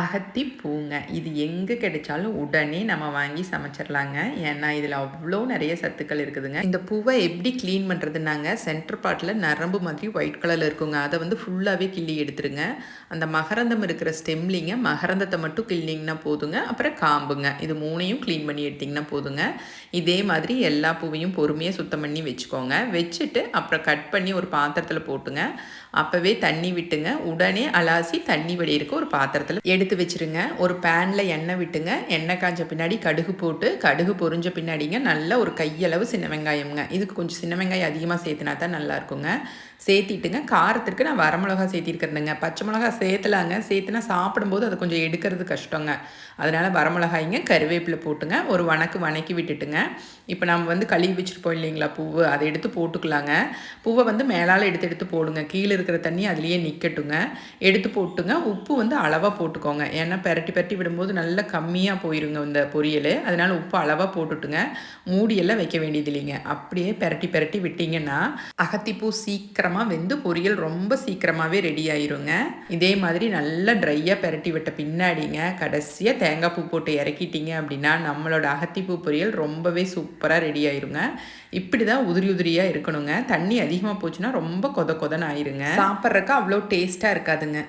அகத்தி பூங்க. இது எங்கே கிடைச்சாலும் உடனே நம்ம வாங்கி சமைச்சிடலாங்க ஏன்னா இதில் அவ்வளோ நிறைய சத்துக்கள் இருக்குதுங்க. இந்த பூவை எப்படி க்ளீன் பண்ணுறதுனாங்க சென்டர் பார்ட்டில் நரம்பு மாதிரி ஒயிட் கலரில் இருக்குங்க. அதை வந்து ஃபுல்லாகவே கிள்ளி எடுத்துருங்க. அந்த மகரந்தம் இருக்கிற ஸ்டெம்லிங்க மகரந்தத்தை மட்டும் கிள்ளிங்கன்னா போதுங்க. அப்புறம் காம்புங்க. இது மூணையும் க்ளீன் பண்ணி எடுத்திங்கன்னா போதுங்க. இதே மாதிரி எல்லா பூவையும் பொறுமையாக சுத்தம் பண்ணி வச்சுக்கோங்க. வச்சுட்டு அப்புறம் கட் பண்ணி ஒரு பாத்திரத்தில் போட்டுங்க. அப்போவே தண்ணி விட்டுங்க. உடனே அலாசி தண்ணி வடியிருக்க ஒரு பாத்திரத்தில் எடுத்து வச்சுருங்க. ஒரு பேனில் எண்ணெய் விட்டுங்க. எண்ணெய் காஞ்ச பின்னாடி கடுகு போட்டு கடுகு பொறிஞ்ச பின்னாடிங்க நல்ல ஒரு கையளவு சின்ன வெங்காயம்ங்க. இதுக்கு கொஞ்சம் சின்ன வெங்காயம் அதிகமாக சேர்த்துனா தான் நல்லா இருக்குங்க. சேர்த்திட்டுங்க. காரத்திற்கு நான் வரமிளகா சேர்த்திருக்கிறதுங்க பச்சை மிளகா சேர்த்தலாங்க. சேர்த்துனா சாப்பிடும்போது அதை கொஞ்சம் எடுக்கிறது கஷ்டங்க. அதனால் வரமிளகாய்ங்க கருவேப்பிலை போட்டுங்க. ஒரு வணக்கு வணக்கி விட்டுட்டுங்க. இப்போ நம்ம வந்து கழுவி வச்சுருப்போம் இல்லைங்களா பூவு. அதை எடுத்து போட்டுக்கலாங்க. பூவை வந்து மேலால் எடுத்து எடுத்து போடுங்க. கீழே இருக்கிற தண்ணி அதுலேயே நிற்கட்டுங்க எடுத்து போட்டுங்க. உப்பு வந்து அளவாக போட்டுக்கோங்க. ஏன்னா பெரட்டி பெரட்டி விடும்போது நல்லா கம்மியாக போயிருங்க இந்த பொரியல். அதனால் உப்பு அளவாக போட்டுட்டுங்க. மூடியெல்லாம் வைக்க வேண்டியது இல்லைங்க. அப்படியே பெரட்டி பெரட்டி விட்டிங்கன்னா அகத்திப்பூ சீக்கிரமாக வெந்து பொரியல் ரொம்ப சீக்கிரமாகவே ரெடி ஆயிருங்க. இதே மாதிரி நல்லா ட்ரையாக பெரட்டி விட்ட பின்னாடிங்க கடைசியாக தேங்காய் பூ போட்டு இறக்கிட்டீங்க அப்படின்னா நம்மளோட அகத்திப்பூ பொரியல் ரொம்பவே சூப்பராக ரெடி ஆயிருங்க. இப்படி தான் உதிரி உதிரியாக இருக்கணுங்க. தண்ணி அதிகமாக போச்சுன்னா ரொம்ப கொத கொதன்னு ஆயிருங்க. சாப்பிட்றக்க அவ்வளோ டேஸ்ட்டாக இருக்காதுங்க.